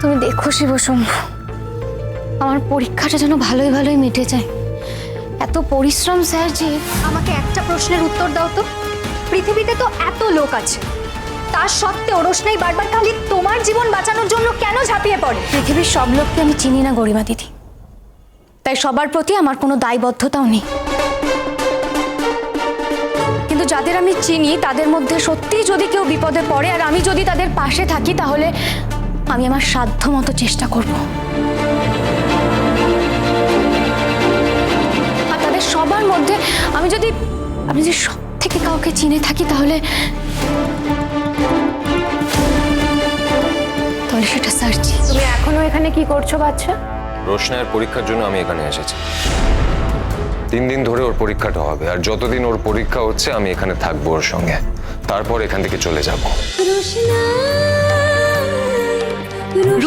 তুমি দেখো শিবসম আমার পরীক্ষাটা যেন ভালোই ভালোই মিটে যায়। এত পরিশ্রম, স্যার, যে আমাকে একটা প্রশ্নের উত্তর দাও তো। পৃথিবীতে তো এত লোক আছে। তার সত্ত্বেও রোশনাই বারবার খালি তোমার জীবন বাঁচানোর জন্য কেন ঝাঁপিয়ে পড়ে? পৃথিবীর সব লোককে আমি চিনি না, গরিমা দিদি। তাই সবার প্রতি আমার কোনো দায়বদ্ধতাও নেই। কিন্তু যাদের আমি চিনি, তাদের মধ্যে সত্যিই যদি কেউ বিপদে পড়ে আর আমি যদি তাদের পাশে থাকি, তাহলে আমি আমার সাধ্য মতো চেষ্টা করব। আর তাদের সবার মধ্যে আমি যদি আমি যদি সব থেকে কাউকে চিনে থাকি তাহলে তাহলে সেটা সার্চি তুমি এখনও এখানে কি করছ বাচ্চা? রোশনায়ের পরীক্ষার জন্য আমি এখানে এসেছি। তিন দিন ধরে ওর পরীক্ষাটা হবে আর যতদিন ওর পরীক্ষা হচ্ছে আমি এখানে থাকব ওর সঙ্গে। তারপর এখান থেকে চলে যাব।